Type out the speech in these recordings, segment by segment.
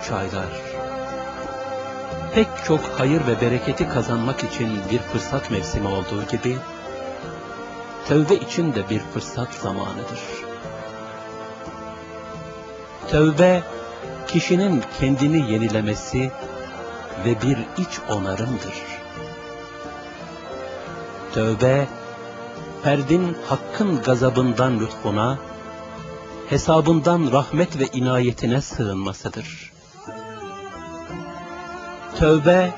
üç aylar. Pek çok hayır ve bereketi kazanmak için bir fırsat mevsimi olduğu gibi, tövbe için de bir fırsat zamanıdır. Tövbe, kişinin kendini yenilemesi ve bir iç onarımdır. Tövbe, ferdin hakkın gazabından lütfuna, hesabından rahmet ve inayetine sığınmasıdır. Tövbe,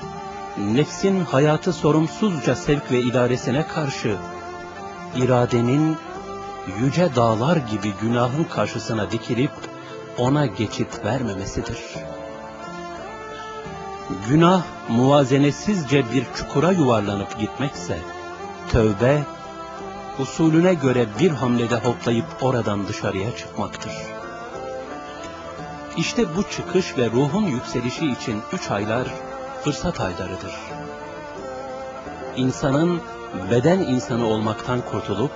nefsin hayatı sorumsuzca sevk ve idaresine karşı, iradenin yüce dağlar gibi günahın karşısına dikilip, ona geçit vermemesidir. Günah muvazenesizce bir çukura yuvarlanıp gitmekse, tövbe, usulüne göre bir hamlede hoplayıp oradan dışarıya çıkmaktır. İşte bu çıkış ve ruhun yükselişi için üç aylar fırsat aylarıdır. İnsanın beden insanı olmaktan kurtulup,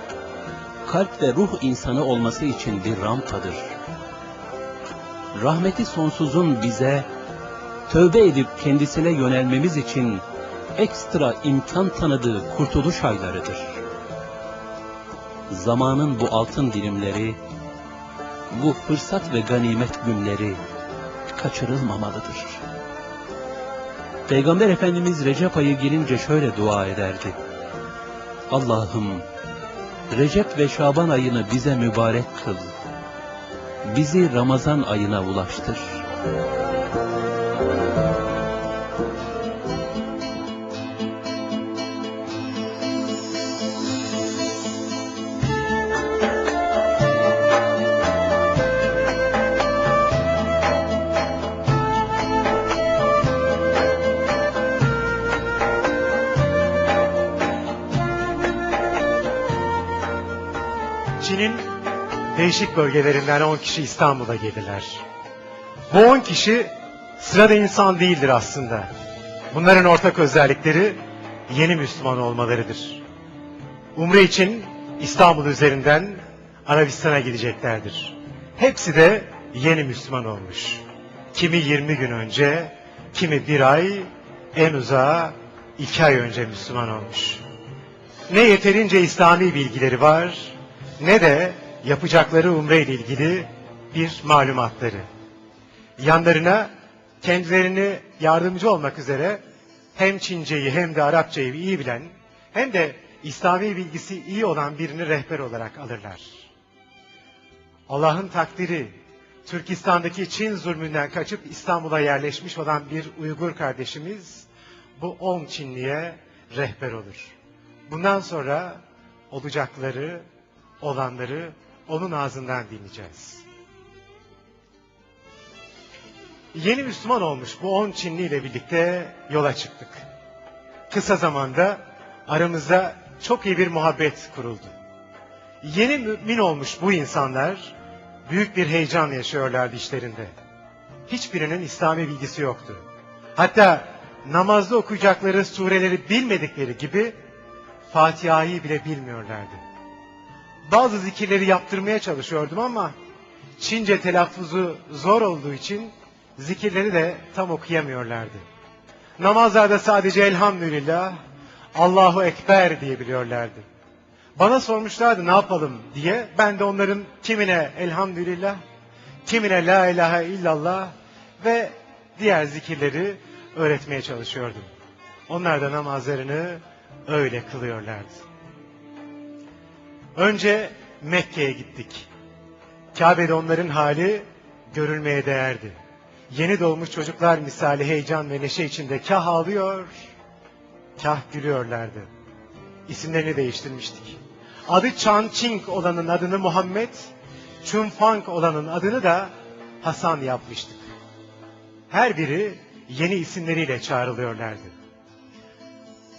kalp ve ruh insanı olması için bir rampadır. Rahmeti sonsuzun bize, tövbe edip kendisine yönelmemiz için ekstra imkan tanıdığı kurtuluş aylarıdır. Zamanın bu altın dilimleri, bu fırsat ve ganimet günleri kaçırılmamalıdır. Peygamber Efendimiz Recep ayı gelince şöyle dua ederdi. Allah'ım Recep ve Şaban ayını bize mübarek kıl. Bizi Ramazan ayına ulaştır. Değişik bölgelerinden 10 kişi İstanbul'a gelirler. Bu 10 kişi sırada insan değildir aslında. Bunların ortak özellikleri yeni Müslüman olmalarıdır. Umre için İstanbul üzerinden Arabistan'a gideceklerdir. Hepsi de yeni Müslüman olmuş. Kimi 20 gün önce, kimi bir ay, en uzağı iki ay önce Müslüman olmuş. Ne yeterince İslami bilgileri var, ne de yapacakları umre ile ilgili bir malumatları. Yanlarına kendilerini yardımcı olmak üzere hem Çinceyi hem de Arapçayı iyi bilen hem de İslami bilgisi iyi olan birini rehber olarak alırlar. Allah'ın takdiri Türkistan'daki Çin zulmünden kaçıp İstanbul'a yerleşmiş olan bir Uygur kardeşimiz bu on Çinliye rehber olur. Bundan sonra olacakları, olanları onun ağzından dinleyeceğiz. Yeni Müslüman olmuş bu on Çinli ile birlikte yola çıktık. Kısa zamanda aramızda çok iyi bir muhabbet kuruldu. Yeni mümin olmuş bu insanlar büyük bir heyecan yaşıyorlardı işlerinde. Hiçbirinin İslami bilgisi yoktu. Hatta namazda okuyacakları sureleri bilmedikleri gibi Fatiha'yı bile bilmiyorlardı. Bazı zikirleri yaptırmaya çalışıyordum ama Çince telaffuzu zor olduğu için zikirleri de tam okuyamıyorlardı. Namazlarda sadece elhamdülillah, Allahu Ekber diyebiliyorlardı. Bana sormuşlardı ne yapalım diye. Ben de onların kimine elhamdülillah, kimine la ilahe illallah ve diğer zikirleri öğretmeye çalışıyordum. Onlar da namazlarını öyle kılıyorlardı. Önce Mekke'ye gittik. Kabe'de onların hali görülmeye değerdi. Yeni doğmuş çocuklar misali heyecan ve neşe içinde kah ağlıyor, kah gülüyorlardı. İsimlerini değiştirmiştik. Adı Chan Ching olanın adını Muhammed, Chun Fang olanın adını da Hasan yapmıştık. Her biri yeni isimleriyle çağrılıyorlardı.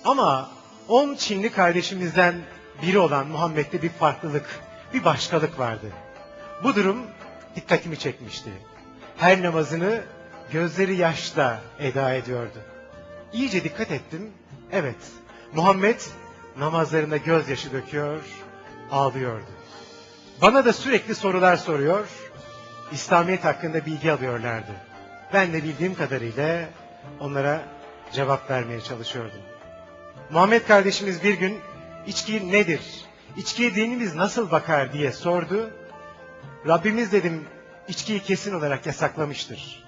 Ama on Çinli kardeşimizden biri olan Muhammed'de bir farklılık, bir başkalık vardı. Bu durum dikkatimi çekmişti. Her namazını gözleri yaşla eda ediyordu. İyice dikkat ettim. Evet, Muhammed namazlarında gözyaşı döküyor, ağlıyordu. Bana da sürekli sorular soruyor, İslamiyet hakkında bilgi alıyorlardı. Ben de bildiğim kadarıyla onlara cevap vermeye çalışıyordum. Muhammed kardeşimiz bir gün içki nedir? İçkiye dinimiz nasıl bakar diye sordu. Rabbimiz dedim içkiyi kesin olarak yasaklamıştır.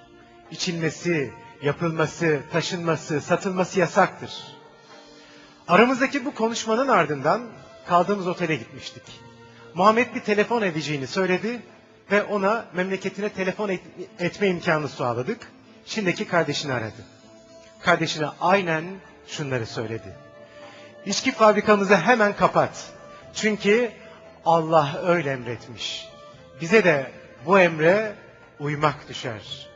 İçilmesi, yapılması, taşınması, satılması yasaktır. Aramızdaki bu konuşmanın ardından kaldığımız otele gitmiştik. Muhammed bir telefon edeceğini söyledi ve ona memleketine telefon et- etme imkanı sağladık. Çin'deki kardeşini aradı. Kardeşine aynen şunları söyledi. İçki fabrikamızı hemen kapat. Çünkü Allah öyle emretmiş. Bize de bu emre uymak düşer.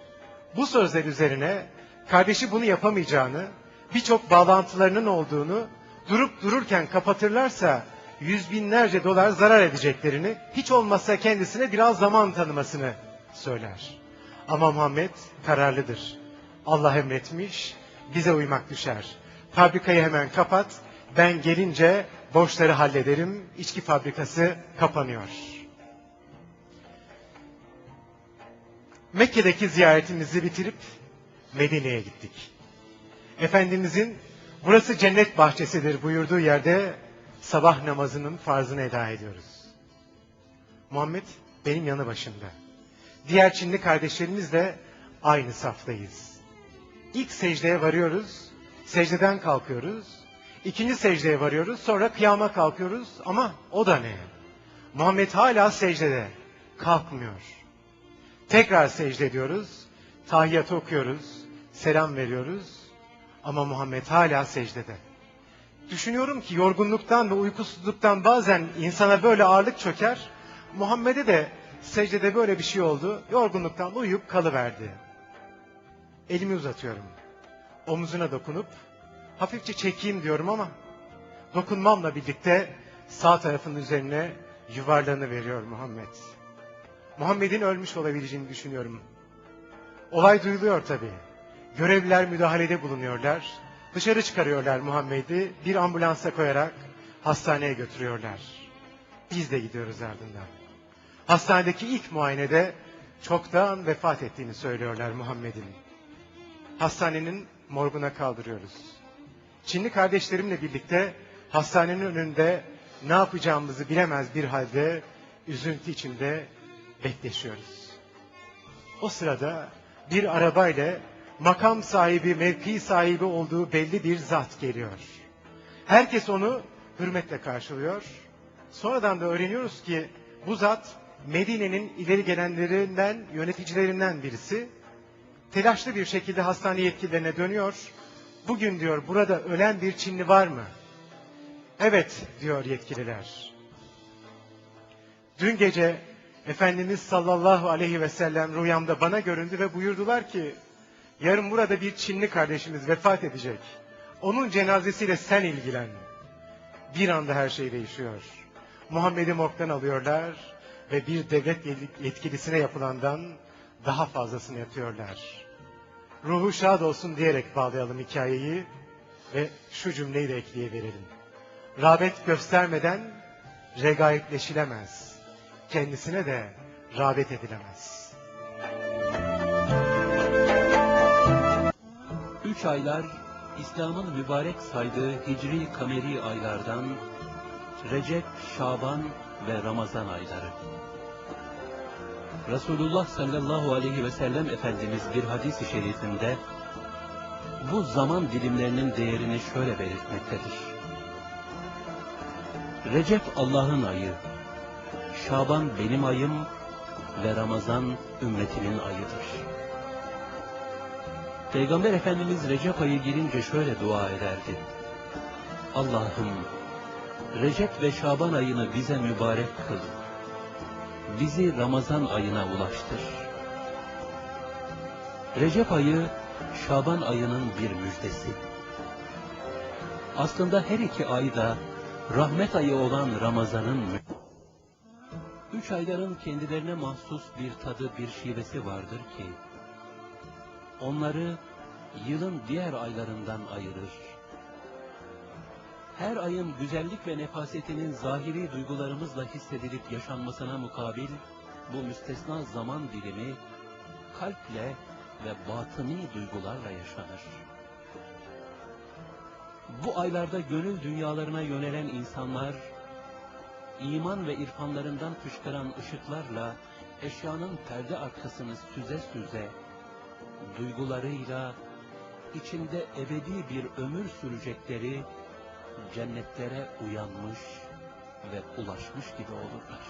Bu sözler üzerine kardeşi bunu yapamayacağını, birçok bağlantılarının olduğunu, durup dururken kapatırlarsa yüz binlerce dolar zarar edeceklerini, hiç olmazsa kendisine biraz zaman tanımasını söyler. Ama Muhammed kararlıdır. Allah emretmiş, bize uymak düşer. Fabrikayı hemen kapat, ben gelince borçları hallederim, içki fabrikası kapanıyor. Mekke'deki ziyaretimizi bitirip Medine'ye gittik. Efendimizin burası cennet bahçesidir buyurduğu yerde sabah namazının farzını eda ediyoruz. Muhammed benim yanı başımda. Diğer Çinli kardeşlerimizle aynı saftayız. İlk secdeye varıyoruz, secdeden kalkıyoruz. İkinci secdeye varıyoruz, sonra kıyama kalkıyoruz ama o da ne? Muhammed hala secdede, kalkmıyor. Tekrar secde ediyoruz, tahiyyatı okuyoruz, selam veriyoruz ama Muhammed hala secdede. Düşünüyorum ki yorgunluktan ve uykusuzluktan bazen insana böyle ağırlık çöker. Muhammed'e de secdede böyle bir şey oldu. Yorgunluktan uyuyup kalıverdi. Elimi uzatıyorum. Omuzuna dokunup hafifçe çekeyim diyorum ama dokunmamla birlikte sağ tarafının üzerine yuvarlanı veriyor Muhammed. Muhammed'in ölmüş olabileceğini düşünüyorum. Olay duyuluyor tabii. Görevliler müdahalede bulunuyorlar. Dışarı çıkarıyorlar Muhammed'i bir ambulansa koyarak hastaneye götürüyorlar. Biz de gidiyoruz ardından. Hastanedeki ilk muayenede çoktan vefat ettiğini söylüyorlar Muhammed'in. Hastanenin morguna kaldırıyoruz. Çinli kardeşlerimle birlikte hastanenin önünde ne yapacağımızı bilemez bir halde üzüntü içinde bekleşiyoruz. O sırada bir arabayla makam sahibi, mevki sahibi olduğu belli bir zat geliyor. Herkes onu hürmetle karşılıyor. Sonradan da öğreniyoruz ki bu zat Medine'nin ileri gelenlerinden, yöneticilerinden birisi. Telaşlı bir şekilde hastane yetkililerine dönüyor. Bugün diyor burada ölen bir Çinli var mı? Evet diyor yetkililer. Dün gece Efendimiz sallallahu aleyhi ve sellem rüyamda bana göründü ve buyurdular ki yarın burada bir Çinli kardeşimiz vefat edecek. Onun cenazesiyle sen ilgilen. Bir anda her şey değişiyor. Muhammed'i morgdan alıyorlar ve bir devlet yetkilisine yapılandan daha fazlasını yapıyorlar. Ruhu şad olsun diyerek bağlayalım hikayeyi ve şu cümleyi de ekleyiverelim. Rağbet göstermeden regaipleşilemez. Kendisine de rağbet edilemez. Üç aylar İslam'ın mübarek saydığı hicri kameri aylardan Recep, Şaban ve Ramazan ayları. Resulullah sallallahu aleyhi ve sellem Efendimiz bir hadis-i şerifinde bu zaman dilimlerinin değerini şöyle belirtmektedir. Recep Allah'ın ayı, Şaban benim ayım ve Ramazan ümmetimin ayıdır. Peygamber Efendimiz Recep ayı girince şöyle dua ederdi. Allah'ım Recep ve Şaban ayını bize mübarek kıl. Bizi Ramazan ayına ulaştır. Recep ayı Şaban ayının bir müjdesi. Aslında her iki ay da rahmet ayı olan Ramazan'ın Üç ayların kendilerine mahsus bir tadı, bir şivesi vardır ki, onları yılın diğer aylarından ayırır. Her ayın güzellik ve nefasetinin zahiri duygularımızla hissedilip yaşanmasına mukabil, bu müstesna zaman dilimi, kalple ve batıni duygularla yaşanır. Bu aylarda gönül dünyalarına yönelen insanlar, iman ve irfanlarından fışkıran ışıklarla eşyanın perde arkasını süze süze, duygularıyla içinde ebedi bir ömür sürecekleri cennetlere uyanmış ve ulaşmış gibi olurlar.